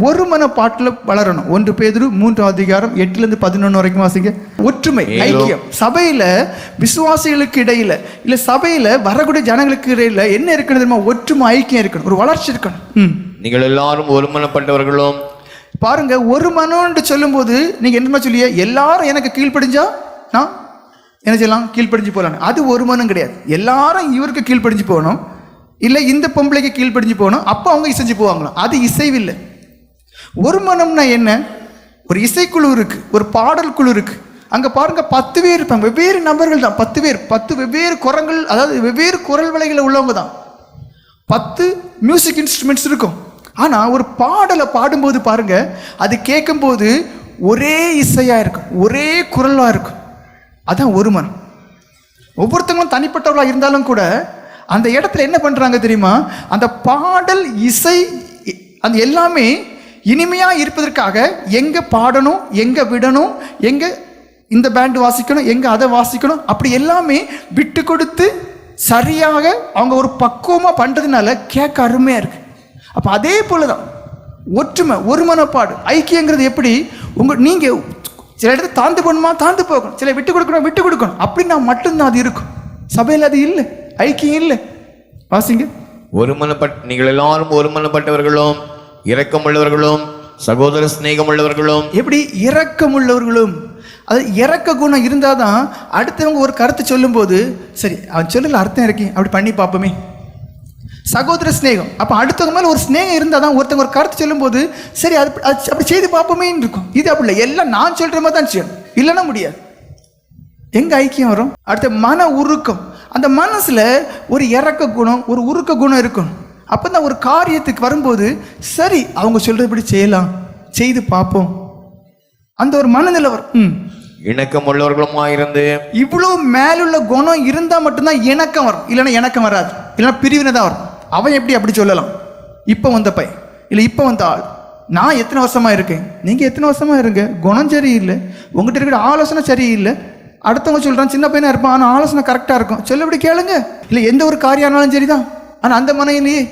ஒரு மனப்பாட்டில் வளரணும். ஒன்று பேதுரு மூன்று அதிகாரம் எட்டுல இருந்து பதினொன்று வரைக்கும் வாசிங்க. ஒற்றுமை ஐக்கியம். சபையில விசுவாசிகளுக்கு இடையில இல்ல சபையில வரக்கூடிய ஜனங்களுக்கு இடையில என்ன இருக்கணும் தெரியுமா? ஒற்றுமை ஐக்கியம் இருக்கணும். ஒரு வளர்ச்சி இருக்கணும். ம். நீங்கள் எல்லாரும் ஒருமனப்பட்டவர்களும் பாருங்க ஒரு மனம்னு சொல்லும்போது நீங்க என்ன சொல்லிய? எல்லாரும் எனக்கு கீழ்ப்படிஞ்சா? நான் என்ன செய்யலாம்? கீழ்ப்படிஞ்சு போகலாம் அது ஒரு மனம் கிடையாது. எல்லாரும் இவருக்கு கீழ்ப்படிஞ்சு போகணும். இல்லை இந்த பொம்பளைக்கு கீழ்ப்படிஞ்சு போகணும். அப்போ அவங்க இசைஞ்சு போவாங்களாம். அது இசைவில்லை. ஒரு மனம்னா என்ன? ஒரு இசைக்குழு இருக்குது ஒரு பாடல் குழு இருக்குது அங்கே பாருங்கள் பத்து பேர் இருப்பாங்க. வெவ்வேறு நபர்கள் தான். பத்து பேர். பத்து வெவ்வேறு குரங்கள் அதாவது வெவ்வேறு குரல் வலைகளை உள்ளவங்க தான். பத்து மியூசிக் இன்ஸ்ட்ருமெண்ட்ஸ் இருக்கும். ஆனால் ஒரு பாடலை பாடும்போது பாருங்க அது கேட்கும்போது ஒரே இசையாக இருக்கும். ஒரே குரலாக இருக்கும். அதான் ஒரு மனம் ஒவ்வொருத்தங்களும் தனிப்பட்டவர்களாக இருந்தாலும் கூட அந்த இடத்துல என்ன பண்ணுறாங்க தெரியுமா? அந்த பாடல் இசை அந்த எல்லாமே இனிமையாக இருப்பதற்காக எங்கே பாடணும் எங்கே விடணும் எங்கே இந்த பேண்ட் வாசிக்கணும் எங்கே அதை வாசிக்கணும் அப்படி எல்லாமே விட்டு கொடுத்து சரியாக அவங்க ஒரு பக்குவமாக பண்ணுறதுனால கேட்க அருமையாக இருக்கு. அப்போ அதே போல் தான் ஒற்றுமை ஒரு மனப்பாடு ஐக்கியங்கிறது எப்படி? உங்கள் நீங்கள் சில இடத்துல தாழ்ந்து போகணுமா தாழ்ந்து போகணும் சில விட்டு கொடுக்கணும் விட்டு கொடுக்கணும் அப்படின்னா மட்டும்தான் அது இருக்கும். சபையில் அது இல்லை ஐக்கியம் இல்லை. வாசிங்க. ஒருமனப்பட் நீங்கள் எல்லாரும் ஒருமனப்பட்டவர்களும் இரக்கமுள்ளவர்களும் சகோதர சிநேகம் உள்ளவர்களும் எப்படி இரக்கம் உள்ளவர்களும் அது இறக்க குணம் இருந்தால் தான் அடுத்தவங்க ஒரு கருத்து சொல்லும்போது சரி அவன் சொல்லல அர்த்தம் இருக்கேன் அப்படி பண்ணி பார்ப்போமே. சகோதர சிநேகம். அப்போ அடுத்தவங்க மேலே ஒரு சிநேகம் இருந்தால் தான் ஒருத்தவங்க ஒரு கருத்து சொல்லும்போது சரி அது அப்படி செய்து பார்ப்போமேன்னு இருக்கும். இது அப்படி இல்லை. எல்லாம் நான் சொல்கிற மாதிரி தான் செய்யணும். இல்லைன்னா முடியாது. எங்க ஐக்கியம் வரும்? அடுத்த மன உருக்கம். அந்த மனசுல ஒரு இறக்க குணம் ஒரு உருக்க குணம் இருக்கும் அப்பதான் ஒரு காரியத்துக்கு வரும்போது சரி அவங்க சொல்றபடி செய்யலாம். செய்து பார்ப்போம். அந்த ஒரு மனநிலை வரும். ம். இணக்கம் உள்ளவர்களுமாயிருந்து இவ்வளவு மேலுள்ள குணம் இருந்தா மட்டும்தான் இணக்கம் வரும். இல்லைன்னா இணக்கம் வராது. இல்லைன்னா பிரிவினை தான் வரும். அவன் எப்படி அப்படி சொல்லலாம்? இப்போ வந்த பையன். இல்லை இப்போ வந்த ஆள். நான் எத்தனை வருஷமா இருக்கேன்? நீங்க எத்தனை வருஷமா இருங்க? குணம் சரியில்லை. உங்ககிட்ட இருக்கிற ஆலோசனை சரியில்லை. அடுத்தவங்க சொல்றான் சின்ன பையனா இருப்பான் ஆனால் ஆலோசனை கரெக்டாக இருக்கும். சொல்லபடி கேளுங்க. இல்லை எந்த ஒரு காரியம் ஆனாலும் சரிதான். ஆனால் அந்த மனையிலேயே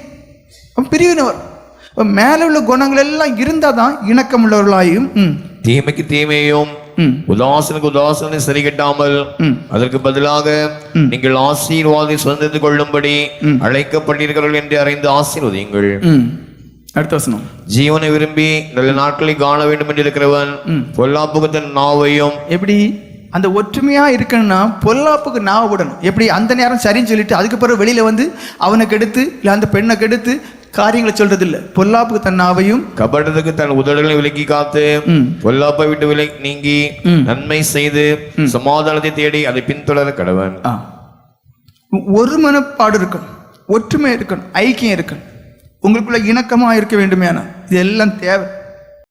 அவன் பிரிவினை வரும் அப்ப மேல உள்ள குணங்கள் எல்லாம் இருந்தால் தான் இணக்கம் உள்ளவர்களாயும் தீமைக்கு தீமையும் உதாசனுக்கு உதாசனை சரி கட்டாமல். அதற்கு பதிலாக நீங்கள் ஆசீர்வாதி சுதந்திரத்து கொள்ளும்படி அழைக்கப்பட்டிருக்கிறீர்கள் என்று அறிந்து ஆசீர்வதியுங்கள். அடுத்த வசனம். ஜீவனை விரும்பி நல்ல நாட்களை காண வேண்டும் என்று இருக்கிறவன் பொல்லாப்புக்கு தன் நாவையும் எப்படி? அந்த ஒற்றுமையா இருக்கணும்னா பொல்லாப்புக்கு நாவ விடணும். எப்படி? அந்த நேரம் சரின்னு சொல்லிட்டு அதுக்கு பிறகு வெளியில வந்து அவனை கெடுத்து இல்லை அந்த பெண்ணை கெடுத்து காரியங்களை சொல்றது இல்ல பொல்லாப்புக்கு தன் நாவையும் கபடத்துக்கு தன் உதடுகளை விலக்கி காத்து. பொல்லாப்பை விட்டு விலை நீங்கி. நன்மை செய்து சமாதானத்தை தேடி அதை பின்தொடர கடவன். ஒரு மனப்பாடு இருக்கணும். ஒற்றுமை இருக்கணும். ஐக்கியம் இருக்கணும். உங்களுக்குள்ள இணக்கமா இருக்க வேண்டுமே ஆனால் இது எல்லாம் தேவை.